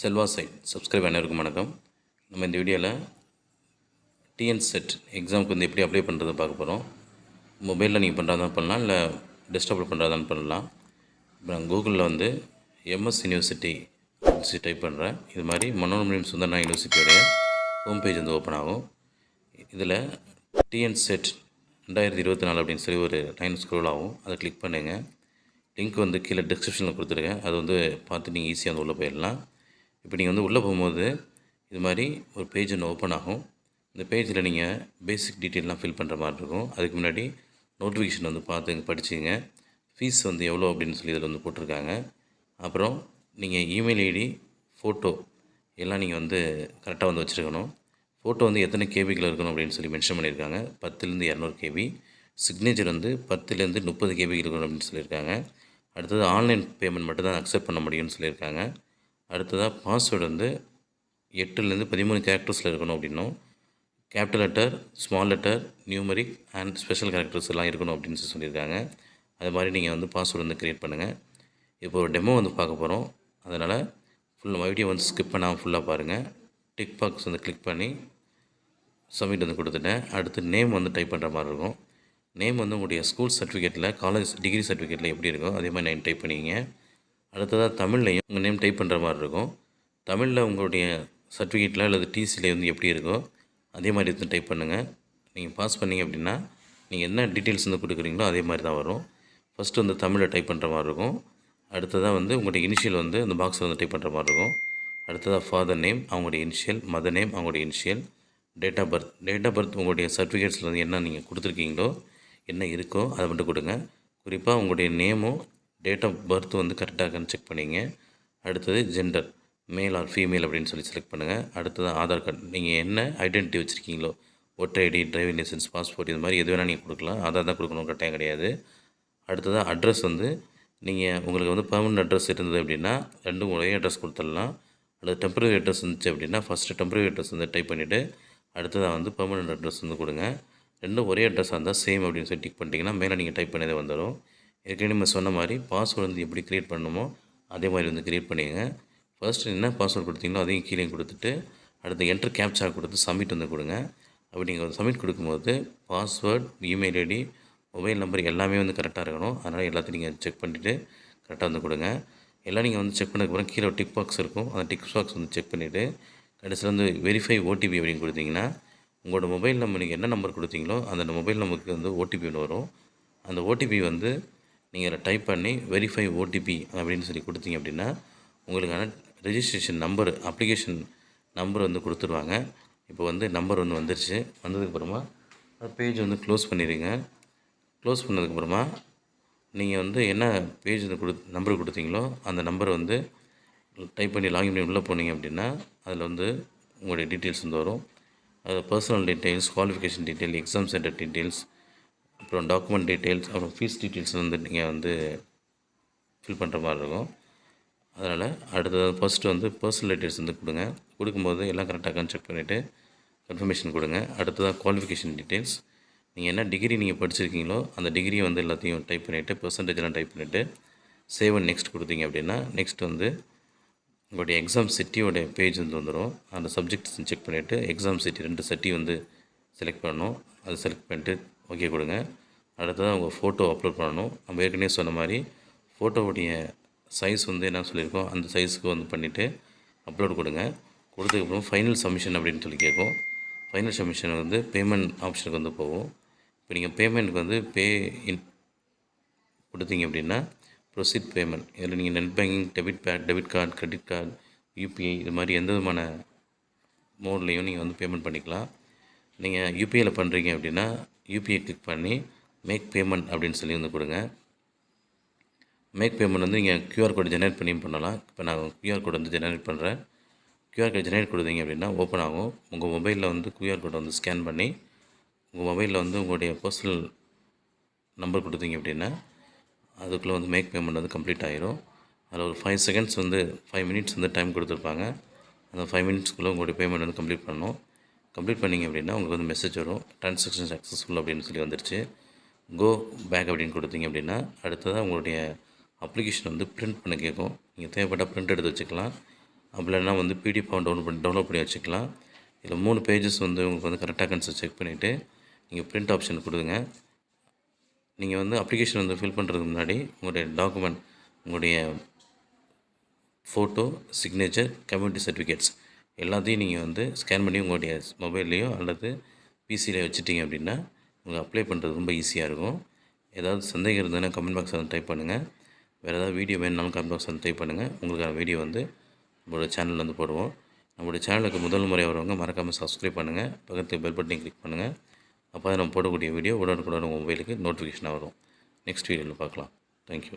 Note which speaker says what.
Speaker 1: Selva side. Subscribe அனைவருக்கும் வணக்கம். நம்ம இந்த வீடியோவில் டிஎன் செட் எக்ஸாமுக்கு வந்து எப்படி அப்ளை பண்ணுறது பார்க்க போகிறோம் மொபைலில் நீங்கள் பண்ணுறதா பண்ணலாம் இல்லை டெஸ்க்டாப்பில் பண்ணுறதான்னு பண்ணலாம். இப்போ நான் கூகுளில் வந்து எம்எஸ் யூனிவர்சிட்டி டைப் பண்ணுறேன் இது மாதிரி மனோரமணியம் சுந்தரனா யூனிவர்சிட்டியோடைய ஹோம் பேஜ் வந்து ஓப்பன் ஆகும். இதில் டிஎன் செட் ரெண்டாயிரத்தி இருபத்தி நாலு அப்படின்னு சொல்லி ஒரு லைன் ஸ்க்ரோல் ஆகும். அதை கிளிக் பண்ணுங்கள் லிங்க் வந்து கீழே டிஸ்கிரிப்ஷனில் கொடுத்துருக்கேன் அது வந்து பார்த்து நீங்கள் ஈஸியாக வந்து உள்ளே போயிடலாம். இப்போ நீங்கள் வந்து உள்ளே போகும்போது இது மாதிரி ஒரு பேஜ் ஒன்று ஓப்பன் ஆகும். இந்த பேஜில் நீங்கள் பேசிக் டீட்டெயிலெலாம் ஃபில் பண்ணுற மாதிரி இருக்கும். அதுக்கு முன்னாடி நோட்டிஃபிகேஷன் வந்து பார்த்து படிச்சுங்க ஃபீஸ் வந்து எவ்வளோ அப்படின்னு சொல்லி இதில் வந்து போட்டிருக்காங்க. அப்புறம் நீங்கள் இமெயில் ஐடி ஃபோட்டோ எல்லாம் நீங்கள் வந்து கரெக்டாக வந்து வச்சுருக்கணும். ஃபோட்டோ வந்து எத்தனை கேபிக்கில் இருக்கணும் அப்படின்னு சொல்லி மென்ஷன் பண்ணியிருக்காங்க. பத்துலேருந்து இரநூறு கேபி சிக்னேச்சர் வந்து பத்துலேருந்து முப்பது கேபி இருக்கணும் அப்படின்னு சொல்லியிருக்காங்க. அடுத்தது ஆன்லைன் பேமெண்ட் மட்டும் தான் அக்செப்ட் பண்ண முடியும்னு சொல்லியிருக்காங்க. அடுத்ததாக பாஸ்வேர்டு வந்து எட்டுலேருந்து பதிமூணு கேரக்டர்ஸில் இருக்கணும் அப்படின்னும். Capital letter small letter numeric and special characters எல்லாம் இருக்கணும் அப்படின்னு சொல்லி சொல்லியிருக்காங்க. அது மாதிரி நீங்கள் வந்து பாஸ்வேர்டு வந்து க்ரியேட் பண்ணுங்கள் இப்போ ஒரு டெமோ வந்து பார்க்க போகிறோம் அதனால் ஃபுல் வீடியோ வந்து ஸ்கிப் பண்ணாமல் ஃபுல்லாக பாருங்கள் டிக் பாக்ஸ் வந்து கிளிக் பண்ணி சப்மிட் வந்து கொடுத்துட்டேன். அடுத்து நேம் வந்து டைப் பண்ணுற மாதிரி இருக்கும். நேம் வந்து உங்களுடைய ஸ்கூல் சர்டிஃபிகேட்டில் காலேஜ் டிகிரி சர்டிஃபிகேட்டில் எப்படி இருக்கோ அதே மாதிரி நான் டைப் பண்ணிங்க அடுத்ததாக தமிழ்லையும் உங்கள் நேம் டைப் பண்ணுற மாதிரி இருக்கும். தமிழில் உங்களுடைய சர்டிஃபிகேட்டில் அல்லது டிசியில் வந்து எப்படி இருக்கோ அதே மாதிரி வந்து டைப் பண்ணுங்கள் நீங்கள் பாஸ் பண்ணிங்க அப்படின்னா நீங்கள் என்ன டீட்டெயில்ஸ் வந்து கொடுக்குறீங்களோ அதே மாதிரி தான் வரும். ஃபஸ்ட்டு வந்து தமிழில் டைப் பண்ணுற மாதிரி இருக்கும். அடுத்ததாக வந்து உங்களுடைய இனிஷியல் வந்து அந்த பாக்ஸில் வந்து டைப் பண்ணுற மாதிரி இருக்கும். அடுத்ததாக ஃபாதர் நேம் அவங்களுடைய இனிஷியல் மதர் நேம் அவங்களுடைய initial date of birth date of birth உங்களுடைய சர்டிஃபிகேட்ஸில் வந்து என்ன நீங்கள் கொடுத்துருக்கீங்களோ என்ன இருக்கோ அதை மட்டும் கொடுங்க. குறிப்பாக உங்களுடைய நேமும் டேட் ஆஃப் பர்த் வந்து கரெக்டாக செக் பண்ணிங்க. அடுத்தது ஜெண்டர் மேல் ஆர் ஃபீமேல் அப்படின்னு சொல்லி செலக்ட் பண்ணுங்கள் அடுத்தது ஆதார் கார்டு நீங்கள் என்ன identity வச்சுருக்கீங்களோ voter ID driving licence passport இது மாதிரி எது வேணால் நீங்கள் கொடுக்கலாம். ஆதார் தான் கொடுக்கணும் கட்டாயம் கிடையாது. அடுத்ததாக அட்ரஸ் வந்து நீங்கள் உங்களுக்கு வந்து பர்மனெண்ட் அட்ரஸ் இருந்தது அப்படின்னா ரெண்டும் ஒரே அட்ரஸ் கொடுத்துடலாம். அல்லது டெம்பரரி அட்ரஸ் இருந்துச்சு அப்படின்னா ஃபஸ்ட்டு டெம்பரரி அட்ரஸ் வந்து டைப் பண்ணிவிட்டு அடுத்ததாக வந்து பர்மனெண்ட் அட்ரஸ் வந்து கொடுங்க. ரெண்டும் ஒரே அட்ரஸாக இருந்தால் சேம் அப்படின்னு சொல்லி டிக் பண்ணிட்டீங்கன்னா மேலே நீங்கள் டைப் பண்ணதே வந்துடும் ஏற்கனவே நம்ம சொன்ன மாதிரி பாஸ்வேர்டு வந்து எப்படி க்ரியேட் பண்ணணுமோ அதே மாதிரி வந்து க்ரியேட் பண்ணிங்க ஃபர்ஸ்ட் என்ன பாஸ்வேர்டு கொடுத்தீங்களோ அதையும் கீழே கொடுத்துட்டு அடுத்து என்ட்ரு கேப்சா கொடுத்து சப்மிட் வந்து கொடுங்க. அப்படி நீங்கள் சப்மிட் கொடுக்கும்போது password email ID mobile number எல்லாமே வந்து கரெக்டாக இருக்கணும். அதனால் எல்லாத்தையும் நீங்கள் செக் பண்ணிவிட்டு கரெக்டாக வந்து கொடுங்க. எல்லாம் நீங்கள் வந்து செக் பண்ணதுக்கப்புறம் கீழே டிக் பாக்ஸ் இருக்கும். அந்த டிக் பாக்ஸ் வந்து செக் பண்ணிவிட்டு கடைசியில் வந்து வெரிஃபை ஓடிபி அப்படின்னு கொடுத்தீங்கன்னா உங்களோட மொபைல் நம்பர் நீங்கள் என்ன நம்பர் கொடுத்தீங்களோ அந்த மொபைல் நம்பருக்கு வந்து ஓடிபி ஒன்று வரும். அந்த ஓடிபி வந்து நீங்கள் அதை டைப் பண்ணி வெரிஃபை ஓடிபி அப்படின்னு சொல்லி கொடுத்தீங்க அப்படின்னா உங்களுக்கான ரெஜிஸ்ட்ரேஷன் நம்பர் அப்ளிகேஷன் நம்பர் வந்து கொடுத்துருவாங்க. இப்போ வந்து நம்பர் வந்து வந்துருச்சு. வந்ததுக்கப்புறமா அந்த பேஜ் வந்து க்ளோஸ் பண்ணிடுங்க. க்ளோஸ் பண்ணதுக்கப்புறமா நீங்கள் வந்து என்ன பேஜ் வந்து கொடு நம்பர் கொடுத்தீங்களோ அந்த நம்பரை வந்து டைப் பண்ணி லாகின் பண்ணி உள்ளே போனீங்க அப்படின்னா அதில் வந்து உங்களுடைய டீட்டெயில்ஸ் வந்து வரும். அது personal details qualification detail exam centre details அப்புறம் டாக்குமெண்ட் டீட்டெயில்ஸ் அப்புறம் ஃபீஸ் டீட்டெயில்ஸ் வந்து நீங்கள் வந்து ஃபில் பண்ணுற மாதிரி இருக்கும். அதனால் அடுத்தது ஃபஸ்ட்டு வந்து பர்சனல் டீட்டெயில்ஸ் வந்து கொடுங்க. கொடுக்கும்போது எல்லாம் கரெக்டாக செக் பண்ணிவிட்டு கன்ஃபர்மேஷன் கொடுங்க. அடுத்ததாக குவாலிஃபிகேஷன் டீட்டெயில்ஸ் நீங்கள் என்ன டிகிரி நீங்கள் படிச்சிருக்கீங்களோ அந்த டிகிரியை வந்து எல்லாத்தையும் டைப் பண்ணிவிட்டு பர்சன்டேஜ்லாம் டைப் பண்ணிவிட்டு சேவ் அண்ட் நெக்ஸ்ட் கொடுத்தீங்க அப்படின்னா நெக்ஸ்ட் வந்து உங்களுடைய எக்ஸாம் சிட்டியோடைய பேஜ் வந்து வந்துடும் அந்த சப்ஜெக்ட் செக் பண்ணிவிட்டு எக்ஸாம் சிட்டி ரெண்டு சிட்டி வந்து செலக்ட் பண்ணணும். அதை செலக்ட் பண்ணிட்டு ஓகே கொடுங்க. அடுத்ததாக உங்கள் ஃபோட்டோ அப்லோட் பண்ணணும். நம்ம ஏற்கனவே சொன்ன மாதிரி ஃபோட்டோவுடைய சைஸ் வந்து என்ன சொல்லியிருக்கோம்? அந்த சைஸுக்கு வந்து பண்ணிவிட்டு அப்லோட் கொடுங்க. கொடுத்ததுக்கப்புறம் ஃபைனல் சப்மிஷன் அப்படின்னு சொல்லி கேட்கும். ஃபைனல் சப்மிஷன் வந்து பேமெண்ட் ஆப்ஷனுக்கு வந்து போகும். இப்போ நீங்கள் பேமெண்ட்டுக்கு வந்து பே இன் கொடுத்தீங்க அப்படின்னா ப்ரொசீட் பேமெண்ட் இதில் நீங்கள் net banking debit pad debit card credit card UPI இது மாதிரி எந்த விதமான மோட்லேயும் நீங்கள் வந்து பேமெண்ட் பண்ணிக்கலாம். நீங்கள் யூபிஐயில் பண்ணுறீங்க அப்படின்னா யூபிஐ கிளிக் பண்ணி மேக் பேமெண்ட் அப்படின்னு சொல்லி வந்து கொடுங்க. மேக் பேமெண்ட் வந்து நீங்கள் க்யூஆர் கோடு ஜெனரேட் பண்ணியும் பண்ணலாம். இப்போ நான் க்யூஆர் கோடு வந்து ஜெனரேட் பண்ணுறேன் க்யூஆர் கோடு ஜெனரேட் கொடுத்தீங்க அப்படின்னா ஓப்பன் ஆகும். உங்கள் மொபைலில் வந்து க்யூஆர் கோடை வந்து ஸ்கேன் பண்ணி உங்கள் மொபைலில் வந்து உங்களுடைய பர்சனல் நம்பர் கொடுத்தீங்க அப்படின்னா அதுக்குள்ளே வந்து மேக் பேமெண்ட் வந்து கம்ப்ளீட் ஆகிரும் அதில் ஒரு ஃபைவ் செகண்ட்ஸ் வந்து ஃபைவ் மினிட்ஸ் வந்து டைம் கொடுத்துருப்பாங்க. அந்த ஃபைவ் மினிட்ஸ்க்குள்ளே உங்களுடைய பேமெண்ட் வந்து கம்ப்ளீட் பண்ணணும் கம்ப்ளீட் பண்ணிங்க அப்படின்னா உங்களுக்கு வந்து மெசேஜ் வரும். ட்ரான்சாக்ஷன் சக்ஸஸ்ஃபுல் அப்படின்னு சொல்லி வந்துருச்சு. கோ பேக் அப்படின்னு கொடுத்தீங்க அப்படின்னா அடுத்ததாக உங்களுடைய அப்ளிகேஷன் வந்து பிரிண்ட் பண்ண கேட்கும். நீங்கள் தேவைப்பட்ட பிரிண்ட் எடுத்து வச்சுக்கலாம். அப்படின்னா வந்து பிடிஎஃப் டவுன்லோட் பண்ணி டவுன்லோட் பண்ணி வச்சுக்கலாம். இதில் மூணு பேஜஸ் வந்து உங்களுக்கு வந்து கரெக்டாக கன்சர் செக் பண்ணிவிட்டு நீங்கள் பிரிண்ட் ஆப்ஷன் கொடுங்க. நீங்கள் வந்து அப்ளிகேஷன் வந்து ஃபில் பண்ணுறதுக்கு முன்னாடி உங்களுடைய டாக்குமெண்ட் உங்களுடைய ஃபோட்டோ சிக்னேச்சர் கம்யூனிட்டி சர்டிஃபிகேட்ஸ் எல்லாத்தையும் நீங்கள் வந்து ஸ்கேன் பண்ணி உங்களுடைய மொபைல்லையோ அல்லது பிசிலையோ வச்சுட்டிங்க அப்படின்னா உங்களுக்கு அப்ளை பண்ணுறது ரொம்ப ஈஸியாக இருக்கும். ஏதாவது சந்தேகம் இருந்ததுன்னா கமெண்ட் பாக்ஸில் வந்து டைப் பண்ணுங்கள். வேறு ஏதாவது வீடியோ வேணுனாலும் கமெண்ட் பாக்ஸ் வந்து டைப் பண்ணுங்கள். உங்களுக்கான வீடியோ வந்து நம்மளோட சேனலில் வந்து போடுவோம். நம்மளுடைய சேனலுக்கு முதல் முறை வரவங்க மறக்காமல் சப்ஸ்கிரைப் பண்ணுங்கள். பக்கத்தில் பெல் பட்டனை கிளிக் பண்ணுங்கள். அப்போ தான் நம்ம போடக்கூடிய வீடியோ உடனுக்குடன் உங்கள் மொபைலுக்கு நோட்டிஃபிகேஷனாக வரும். நெக்ஸ்ட் வீடியோவில் பார்க்கலாம். தேங்க்யூ